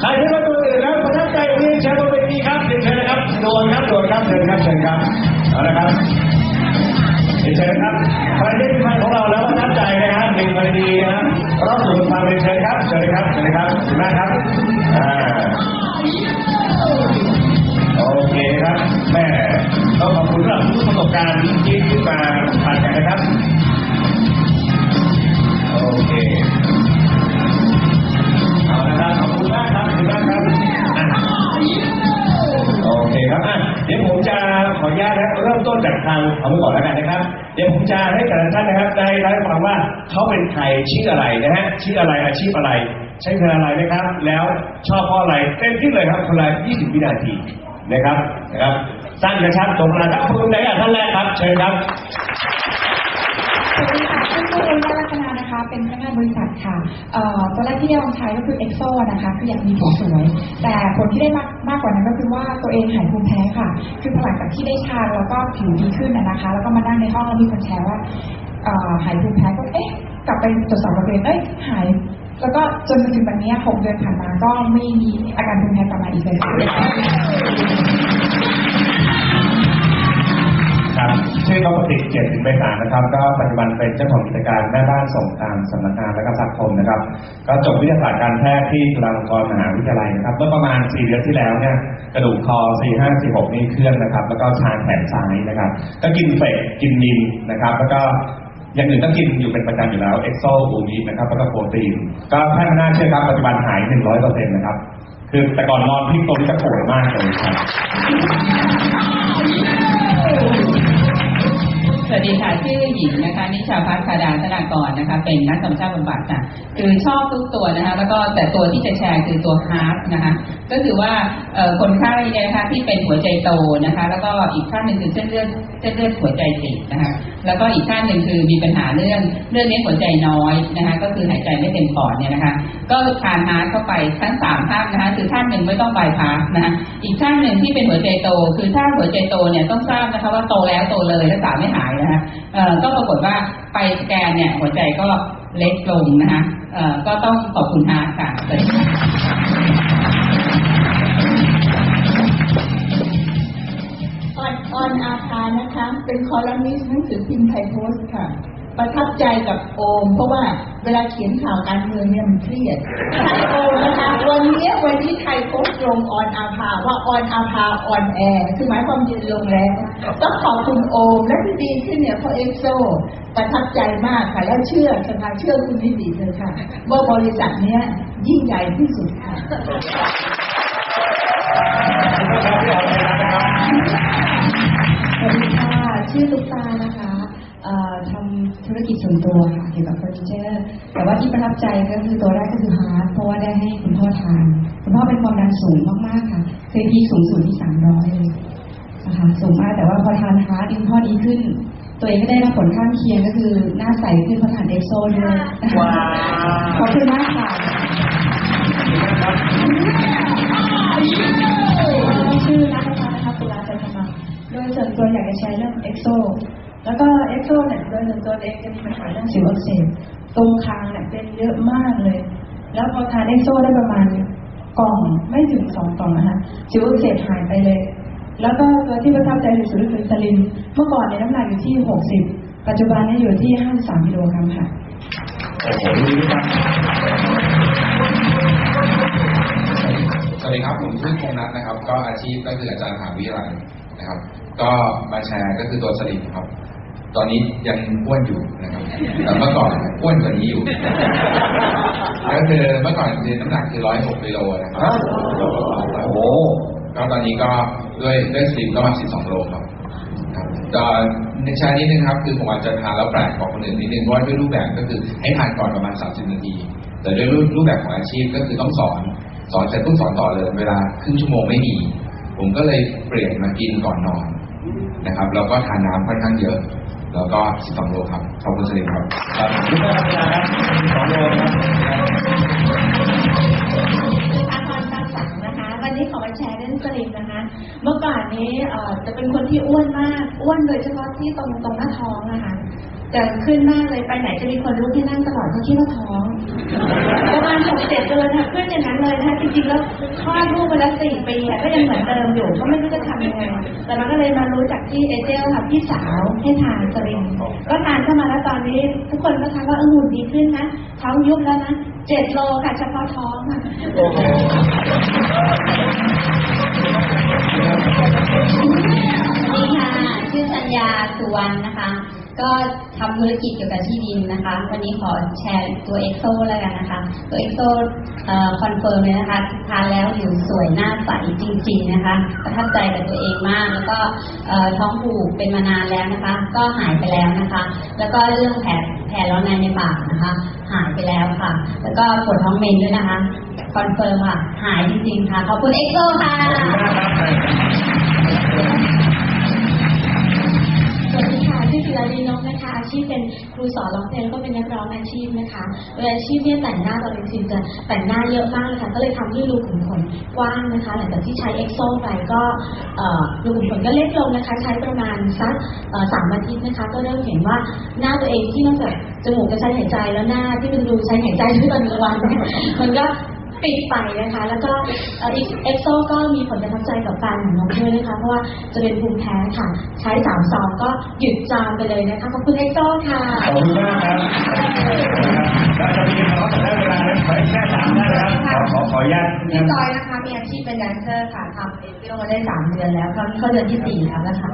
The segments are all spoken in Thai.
ใครที่มาตัวอื่นแล้วประทับใจเรียนเชิญบนเวทีครับเรียนเชิญนะครับโดนครับโดนครับเชิญครับเชิญครับเอาละครับเรียนเชิญครับใครที่เป็นแฟนของเราแล้วประทับใจนะฮะหนึ่งนาทีนะฮะรอบสุดท้ายเรียนเชิญครับเชิญครับเชิญครับขอบคุณมากครับอ่าโอเคครับแม่ต้องขอบคุณสำหรับทุกประสบการณ์ที่ที่มาผ่านกันนะครับโอเค เอาไว้ก่อนแล้วกันนะครับ เดี๋ยวผมจะให้แต่ละท่านนะครับได้ได้ฟังว่าเขาเป็นใครชื่ออะไรนะฮะชื่ออะไรอาชีพอะไร ใช้เงินอะไรนะครับ แล้วชอบเพราะอะไรเต็มที่เลยครับคนละ20 วินาทีนะครับนะครับสั้นกระชับตรงเวลาครับคุณไหนอะท่านแรกครับ เชิญครับสวัสดีค่ะชื่อเอลล่าลัตนา นะคะ เป็นพนักงานบริษัทค่ะเอ่อตัวแรกที่ได้ลองใช้ก็คือเอ็กโซนะคะ คืออยากมีผิวสวย แต่ผลที่ได้มากมากกว่านั้นก็คือว่าตัวเองหายภูมิแพ้ค่ะ คือหลังจากที่ได้ทานแล้วก็ผิวดีขึ้นนะคะ แล้วก็มานั่งในห้องแล้วมีคนแชร์ว่าเอ่อหายภูมิแพ้ก็เอ๊ะกลับไปตรวจสอบกับตัวเอ้ยหายแล้วก็จนถึงวันนี้หกเดือนผ่านมาก็ไม่มีอาการภูมิแพ้กลับมาอีกเลยค่ะ ครับชื่อเขาปฏิเกียรติสินไปสารนะครับ ก็ปัจจุบันเป็นเจ้าของกิจการแม่บ้านส่งตามสำนักงานและก็สังคมนะครับ ก็จบวิทยาศาสตร์การแพทย์ที่จุฬาลงกรณ์มหาวิทยาลัยนะครับ เมื่อประมาณ 4 เดือนที่แล้วเนี่ยกระดูกคอ 4 5 4 6 นี่เคลื่อนนะครับ แล้วก็ชาแขนซ้ายนะครับ ก็กินเฟกกินนินนะครับ แล้วก็อย่างอื่นก็กินอยู่เป็นประจำอยู่แล้วเอ็กโซบูมินะครับแล้วก็โปรตีน ก็ท่านไม่น่าเชื่อครับปัจจุบันหาย100%นะครับ คือแต่ก่อนนอนพี่ตนจะปวดมากเลยครับ สวัสดีค่ะชื่อหญิงนะคะนิชาพัฒน์คาดาธนากรนะคะ เป็นนักธรรมชาติบำบัดค่ะคือชอบทุกตัวนะคะ แล้วก็แต่ตัวที่จะแชร์คือตัวฮาร์ดนะคะ ก็คือว่าคนไข้เนี่ยนะคะที่เป็นหัวใจโตนะคะ แล้วก็อีกท่านหนึ่งคือเส้นเลือดเส้นเลือดหัวใจตีบนะคะแล้วก็อีกท่านหนึ่งคือมีปัญหาเรื่องเรื่องเลี้ยงหัวใจน้อยนะคะก็คือหายใจไม่เต็มปอดเนี่ยนะคะ ก็ทานฮาร์ดเข้าไปทั้งสามท่านนะคะคือท่านหนึ่งไม่ต้องบายพาสนะคะอีกท่านหนึ่งที่เป็นหัวใจโต คือถ้าหัวใจโตเนี่ยต้องทราบนะคะว่าโตแล้วโตเลยรักษาไม่หายนะคะเอ่อก็ปรากฏว่าไปสแกนเนี่ยหัวใจก็เล็กลงนะคะเอ่อก็ต้องขอบคุณฮาร์ดค่ะ เป็นคอลัมนิสต์หนังสือพิมพ์ไทยโพสต์ค่ะ ประทับใจกับโอม เพราะว่าเวลาเขียนข่าวการเมืองเนี่ยมันเครียดท่านโอมนะคะวันนี้วันนี้ไทยโพสต์ลงออนอาภาว่าออนอาภาออนแอร์คือหมายความยืนลงแล้วต้องขอบคุณโอมและที่ดีขึ้นเนี่ยเพราะเอ็กโซประทับใจมากค่ะ แล้วเชื่อสภาเชื่อคุณนิติเลยค่ะ ว่าบริษัทเนี้ยยิ่งใหญ่ที่สุดค่ะ ชื่อตุ๊กตานะคะเอ่อทำธุรกิจส่วนตัวค่ะเกี่ยวกับเฟอร์นิเจอร์ แต่ว่าที่ประทับใจก็คือตัวแรกก็คือฮาร์ดเพราะว่าได้ให้คุณพ่อทานคุณพ่อเป็นความดันสูงมากๆค่ะ เคยพีคสูงสุดที่สามร้อยเลยนะคะสูงมากแต่ว่าพอทานฮาร์ดคุณพ่อดีขึ้น ตัวเองก็ได้รับผลข้างเคียงก็คือหน้าใสขึ้นเพราะทานเอ็กโซด้วยว้าวขอบคุณมากค่ะชื่อนัทพัฒน์นะคะตุลาจันทมา โดยส่วนตัวอยากจะแชร์เรื่องเอ็กโซแล้วก็เอ็กโซเนี่ยโดยส่วนตัวเองจะมีปัญหาเรื่องสิวอักเสบตรงคางเนี่ยเป็นเยอะมากเลย แล้วพอทานเอ็กโซได้ประมาณกล่องไม่ถึงสองกล่องนะคะสิวอักเสบหายไปเลย แล้วก็ตัวที่ประทับใจที่สุดก็คือสลิมเมื่อก่อนเนี่ยน้ำหนักอยู่ที่60ปัจจุบันนี่อยู่ที่53กิโลกรัมค่ะโอ้โหดีมากสวัสดีครับผมชื่อพงนัทนะครับ ก็อาชีพก็คืออาจารย์มหาวิทยาลัย นะครับ ก็มาแชร์ก็คือตัวสลิมครับ ตอนนี้ยังอ้วนอยู่นะครับแต่เมื่อก่อนอ้วนกว่านี้อยู่ก็คือเมื่อก่อนคือน้ำหนักคือร้อยหกกิโลนะครับโอ้โหก็ตอนนี้ก็ด้วยด้วยสลิมก็มาสิบสองโลครับครับก็ในแชร์นิดนึงครับ คือผมอาจจะทานแล้วแปลกกว่าคนอื่นนิดนึงเพราะว่าด้วยรูปแบบก็คือให้ทานก่อนประมาณ 30 นาที แต่ด้วยรูปรูปแบบของอาชีพก็คือต้องสอน สอนเสร็จต้องสอนต่อเลย เวลาครึ่งชั่วโมงไม่มี ผมก็เลยเปลี่ยนมากินก่อนนอนนะครับ แล้วก็ทานน้ำค่อนข้างเยอะ แล้วก็ 12 โลครับ ขอบคุณสลิมครับครับคุณแม่นาครับสองโลครับ จะเป็นคนที่อ้วนมาก อ้วนโดยเฉพาะที่ตรงตรงหน้าท้องนะคะจะขึ้นมากเลยไปไหนจะมีคนรู้ที่นั่งตลอดเพราะคิดว่าท้องประมาณหกเจ็ดเดือนค่ะขึ้นอย่างนั้นเลยนะคะจริงๆแล้วคลอดลูกมาแล้วสี่ปีก็ยังเหมือนเดิมอยู่ก็ไม่รู้จะทำยังไงแต่มันก็เลยมารู้จากที่เอเจลค่ะพี่สาวให้ทานสลิมก็ทานเข้ามาแล้วตอนนี้ ทุกคนก็ทักว่าเออหุ่นดีขึ้นนะท้องยุบแล้วนะ เจ็ดโลค่ะเฉพาะท้องค่ะนี่ค่ะชื่อสัญญาสุ วรรณนะคะ ก็ทำธุรกิจเกี่ยวกับที่ดินนะคะ วันนี้ขอแชร์ตัวเอ็กโซแล้วกันนะคะ ตัวเอ็กโซคอนเฟิร์มเลยนะคะทานแล้วผิวสวยหน้าใสจริง ๆนะคะ ประทับใจกับตัวเองมาก แล้วก็ท้องผูกเป็นมานานแล้วนะคะ ก็หายไปแล้วนะคะ แล้วก็เรื่องแผลแผลร้อนในในปากนะคะ หายไปแล้วค่ะ แล้วก็ปวดท้องเมนด้วยนะคะคอนเฟิร์มค่ะ หายจริงๆค่ะ ขอบคุณเอ็กโซค่ะ ลาลีนกนะคะอาชีพเป็นครูสอนร้องเพลงแล้วก็เป็นนักร้องอาชีพนะคะโดยอาชีพเนี่ยแต่งหน้าตอนกลางคืนจะแต่งหน้าเยอะมากเลยค่ะก็เลยทำให้รูขุมขนกว้างนะคะ หลังจากที่ใช้เอ็กโซไปก็รูขุมขนก็เล็กลงนะคะ ใช้ประมาณสักสามอาทิตย์นะคะ ก็เริ่มเห็นว่าหน้าตัวเองที่นอกจากจมูกก็ใช้หายใจแล้วหน้าที่เป็นรูใช้หายใจที่ตอนกลางวันมันก็ ปิดไปนะคะ แล้วก็เอ่ออีกเอ็กโซก็มีผลประทับใจกับการของน้องด้วยนะคะ เพราะว่าจะเป็นภูมิแพ้ค่ะ ใช้สามซองก็หยุดจามไปเลยนะคะ ขอบคุณเอ็กโซค่ะขอบคุณมากครับเราจะมีคำว่าจะได้เวลาแล้วขออีกแค่สามได้นะครับขอขอขออนุญาตพี่จอยนะคะ มีอาชีพเป็นแดนเซอร์ค่ะทำเอฟโมาได้สามเดือนแล้วคราวนี้เข้าเดือนที่สี่แล้วนะคะ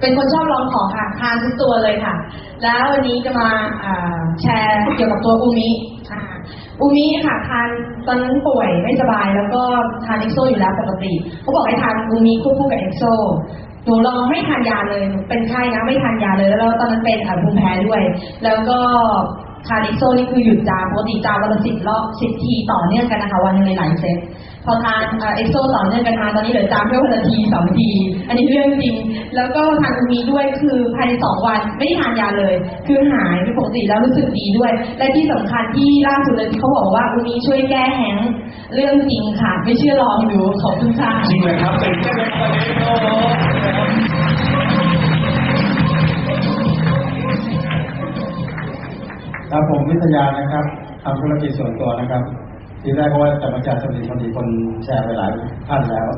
เป็นคนชอบลองของค่ะทานทุกตัวเลยค่ะ แล้ววันนี้จะมาอ่าแชร์เกี่ยวกับตัวอูมิ อูมิค่ะทานตอนนั้นป่วยไม่สบายแล้วก็ทานเอ็กโซอยู่แล้วปกติเขาบอกให้ทานอูมิควบคู่กับเอ็กโซหนูลองไม่ทานยาเลยหนูเป็นไข้นะไม่ทานยาเลยแล้วตอนนั้นเป็นอ่าภูมิแพ้ด้วย แล้วก็ทานเอ็กโซนี่คือหยุดจามปกติจามวันละสิบรอบสิบทีต่อเนื่องกันนะคะวันหนึงหลายเซต พอทานเอ็กโซต่อเนื่องกันมาตอนนี้เหลือจามแค่วันละทีสองที อันนี้เรื่องจริง แล้วก็ทานอูมีด้วยคือภายในสองวันไม่ได้ทานยาเลย คือหายเป็นปกติแล้วรู้สึกดีด้วย และที่สำคัญที่ล่าสุดเลยที่เขาบอกว่าอูมีช่วยแก้แห้งก์เรื่องจริงค่ะ ไม่เชื่อลองดูขอบคุณค่ะจริงเลยครับเป็นแค่เล็กประเด็นโอ้โหครับผมวิทยานะครับทำธุรกิจส่วนตัวนะครับ ทีแรกก็ว่าจะมาจัดสนิทพอดีคนแชร์ไปหลายท่านแล้ว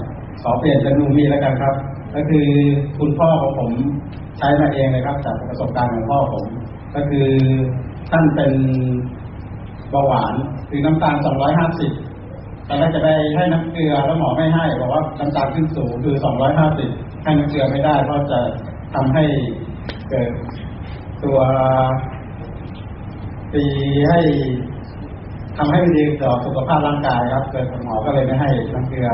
ขอเปลี่ยนเป็นนูมีแล้วกันครับ ก็คือคุณพ่อของผมใช้มาเองเลยครับ จากประสบการณ์ของพ่อผม ก็คือท่านเป็นเบาหวานคือน้ำตาล 250ตอนแรกจะไปให้น้ำเกลือแล้วหมอไม่ให้บอกว่าน้ำตาลขึ้นสูงคือ 250 ให้น้ำเกลือไม่ได้เพราะจะทำให้เกิดตัวตีให้ ทำให้ไม่ดีต่อสุขภาพร่างกายครับ เกิดหมอก็เลยไม่ให้น้ำเกลือ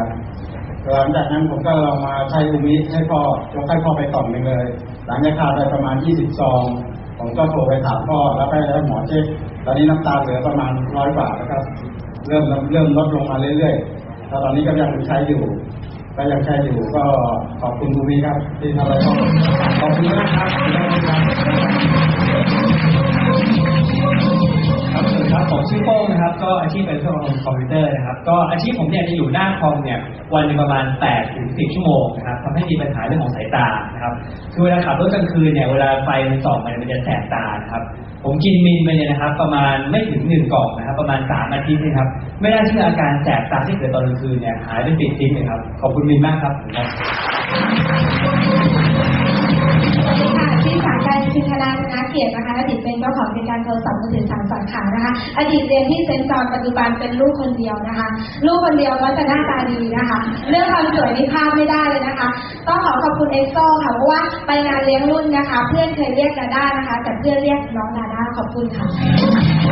หลังจากนั้นผมก็ลองมาใช้อูมิให้พ่อยกให้พ่อไปกล่องหนึ่งเลย หลังจากทานไปประมาณ 20 ซอง ผมก็โทรไปถามพ่อแล้วไปให้หมอเช็ค ตอนนี้น้ำตาเหลือประมาณร้อยกว่าแล้วครับ เริ่มเริ่มลดลงมาเรื่อยๆแล้วตอนนี้ก็ยังใช้อยู่ก็ยังใช้อยู่ก็ขอบคุณคุณวีครับ ที่ทำอะไรก็ขอบคุณมากครับ ครับผมชื่อโป้งนะครับ ก็อาชีพเป็นเครื่องคอมคอมพิวเตอร์นะครับ ก็อาชีพผมเนี่ยจะอยู่หน้าคอมเนี่ยวันนึงประมาณ8ถึง10ชั่วโมงนะครับทำให้มีปัญหาเรื่องของสายตานะครับคือเวลาขับรถกลางคืนเนี่ยเวลาไฟมันส่องมันมันจะแสบตานะครับผมกินมินไปเนี่ยนะครับ ประมาณไม่ถึงหนึ่งกล่องนะครับ ประมาณสามอาทิตย์นะครับ ไม่น่าเชื่ออาการแสบตาที่เกิดตอนกลางคืนเนี่ยหายไปปิดทิ้งเลยครับขอบคุณมินมากครับ สวัสดีค่ะชื่อสาการชินธนานาเกียรตินะคะอดีตเป็นเจ้าของกิการโทรศัพท์มือถือสามสาขานะคะอดีตเรียนที่เซนจอนปัจจุบันเป็นลูกคนเดียวนะคะ ลูกคนเดียวก็จะหน้าตาดีนะคะ เรื่องความสวยนี่พลาดไม่ได้เลยนะคะ ต้องขอขอบคุณเอ็กโซค่ะเพราะว่าไปงานเลี้ยงรุ่นนะคะ เพื่อนเคยเรียกดาด้านะคะ แต่เพื่อนเรียกน้องดาด้าขอบคุณค่ะ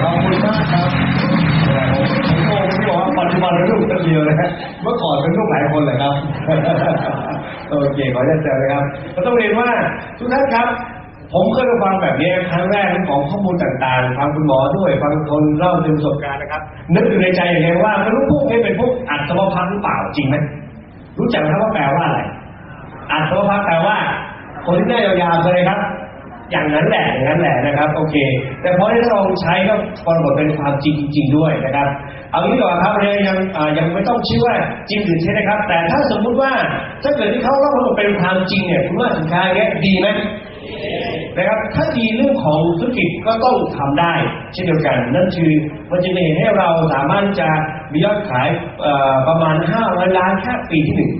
ขอบคุณมากครับผมงงที่บอกว่าปัจจุบันเป็นลูกคนเดียวนะฮะเมื่อก่อนเป็นลูกหลายคนเลยครับ โอเคขออนุญาตแซวนะครับก็ต้องเรียนว่าทุกท่านครับ ผมเคยฟังแบบนี้ครั้งแรกของข้อมูลต่างๆฟังคุณหมอด้วยฟังคนเล่าถึงประสบการณ์นะครับ นึกอยู่ในใจอย่างไรว่าไม่รู้พวกนี้เป็นพวกอัศวพันธ์หรือเปล่าจริงไหมรู้จักไหมครับว่าแปลว่าอะไรอัศวพันธ์แปลว่า คนที่หน้ายาวๆเลยครับอย่างนั้นแหละอย่างนั้นแหละนะครับ โอเค แต่พอได้ลองใช้ก็ปรากฏเป็นความจริงจริงด้วยนะครับ เอางี้ก่อนครับยังยังยังไม่ต้องเชื่อว่าจริงหรือเท็จนะครับ แต่ถ้าสมมุติว่าถ้าเกิดที่เขาเล่าว่าเป็นความจริงเนี่ยคุณว่าสินค้าเงี้ยดีไหมนะครับถ้าดีเรื่องของธุรกิจก็ต้องทำได้ เช่นเดียวกันนั่นคือมันจะเห็นให้เราสามารถจะมียอดขายประมาณ500ล้านแค่ปีที่หนึ่ง